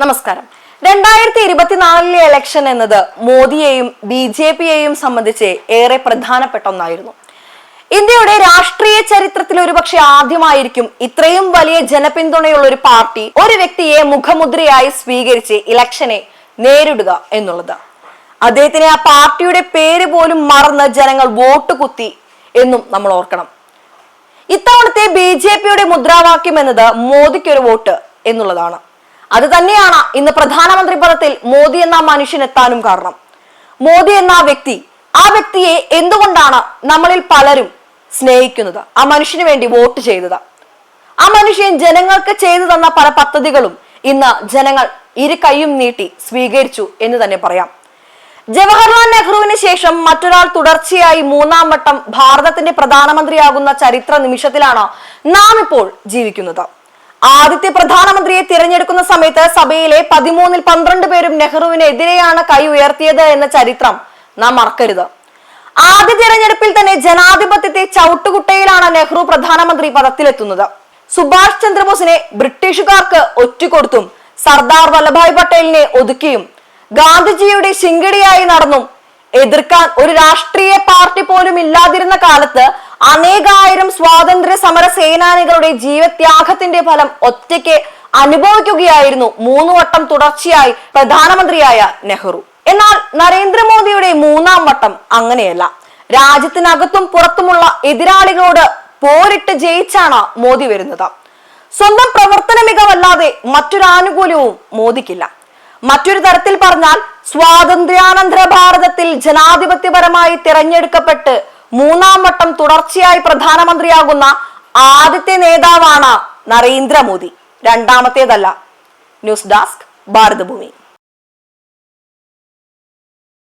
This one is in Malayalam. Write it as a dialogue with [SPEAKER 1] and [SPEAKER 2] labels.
[SPEAKER 1] നമസ്കാരം. രണ്ടായിരത്തി ഇരുപത്തിനാലിലെ ഇലക്ഷൻ എന്നത് മോദിയെയും ബി ജെ പിയെയും സംബന്ധിച്ച് ഏറെ പ്രധാനപ്പെട്ട ഒന്നായിരുന്നു. ഇന്ത്യയുടെ രാഷ്ട്രീയ ചരിത്രത്തിൽ ഒരുപക്ഷെ ആദ്യമായിരിക്കും ഇത്രയും വലിയ ജനപിന്തുണയുള്ള ഒരു പാർട്ടി ഒരു വ്യക്തിയെ മുഖമുദ്രയായി സ്വീകരിച്ച് ഇലക്ഷനെ നേരിടുക എന്നുള്ളത്. അദ്ദേഹത്തിനെ ആ പാർട്ടിയുടെ പേര് പോലും മറന്ന് ജനങ്ങൾ വോട്ട് കുത്തി എന്നും നമ്മൾ ഓർക്കണം. ഇത്തവണത്തെ ബി ജെ പിയുടെ മുദ്രാവാക്യം എന്നത് മോദിക്കൊരു വോട്ട് എന്നുള്ളതാണ്. അത് തന്നെയാണ് ഇന്ന് പ്രധാനമന്ത്രി പദത്തിൽ മോദി എന്ന മനുഷ്യൻ എത്താനും കാരണം. മോദി എന്ന വ്യക്തി ആ വ്യക്തിയെ എന്തുകൊണ്ടാണ് നമ്മളിൽ പലരും സ്നേഹിക്കുന്നത്? ആ മനുഷ്യന് വേണ്ടി വോട്ട് ചെയ്തത്. ആ മനുഷ്യൻ ജനങ്ങൾക്ക് ചെയ്തു തന്ന പല പദ്ധതികളും ഇന്ന് ജനങ്ങൾ ഇരു കൈയും നീട്ടി സ്വീകരിച്ചു എന്ന് തന്നെ പറയാം. ജവഹർലാൽ നെഹ്റുവിന് ശേഷം മറ്റൊരാൾ തുടർച്ചയായി മൂന്നാം വട്ടം ഭാരതത്തിന്റെ പ്രധാനമന്ത്രിയാകുന്ന ചരിത്ര നിമിഷത്തിലാണ് നാം ഇപ്പോൾ ജീവിക്കുന്നത്. ആദ്യത്തെ പ്രധാനമന്ത്രിയെ തിരഞ്ഞെടുക്കുന്ന സമയത്ത് സഭയിലെ പതിമൂന്നിൽ പന്ത്രണ്ട് പേരും നെഹ്റുവിനെതിരെയാണ് കൈ ഉയർത്തിയത് എന്ന ചരിത്രം നാം മറക്കരുത്. ആദ്യ തിരഞ്ഞെടുപ്പിൽ തന്നെ ജനാധിപത്യത്തെ ചവിട്ടുകുട്ടയിലാണ് നെഹ്റു പ്രധാനമന്ത്രി പദത്തിലെത്തുന്നത്. സുഭാഷ് ചന്ദ്രബോസിനെ ബ്രിട്ടീഷുകാർക്ക് ഒറ്റുകൊടുത്തും സർദാർ വല്ലഭായ് പട്ടേലിനെ ഒതുക്കിയും ഗാന്ധിജിയുടെ ശിങ്കടിയായി നടന്നും എതിർക്കാൻ ഒരു രാഷ്ട്രീയ പാർട്ടി പോലും ഇല്ലാതിരുന്ന കാലത്ത് അനേകായിരം സേനാനികളുടെ ജീവത്യാഗത്തിന്റെ ഫലം ഒറ്റയ്ക്ക് അനുഭവിക്കുകയായിരുന്നു. മൂന്ന് വട്ടം തുടർച്ചയായി പ്രധാനമന്ത്രിയായ നെഹ്റു. എന്നാൽ നരേന്ദ്രമോദിയുടെ മൂന്നാം വട്ടം അങ്ങനെയല്ല. രാജ്യത്തിനകത്തും പുറത്തുമുള്ള എതിരാളികളോട് പോരിട്ട് ജയിച്ചാണ് മോദി വരുന്നത്. സ്വന്തം പ്രവർത്തന മികവല്ലാതെ മറ്റൊരു ആനുകൂല്യവും മോദിക്കില്ല. മറ്റൊരു തരത്തിൽ പറഞ്ഞാൽ സ്വാതന്ത്ര്യാനന്തര ഭാരതത്തിൽ ജനാധിപത്യപരമായി തിരഞ്ഞെടുക്കപ്പെട്ട് മൂന്നാം വട്ടം തുടർച്ചയായി പ്രധാനമന്ത്രിയാകുന്ന ആദ്യത്തെ നേതാവാണ് നരേന്ദ്രമോദി. രണ്ടാമത്തേതല്ല. News desk Bharathabhoomi.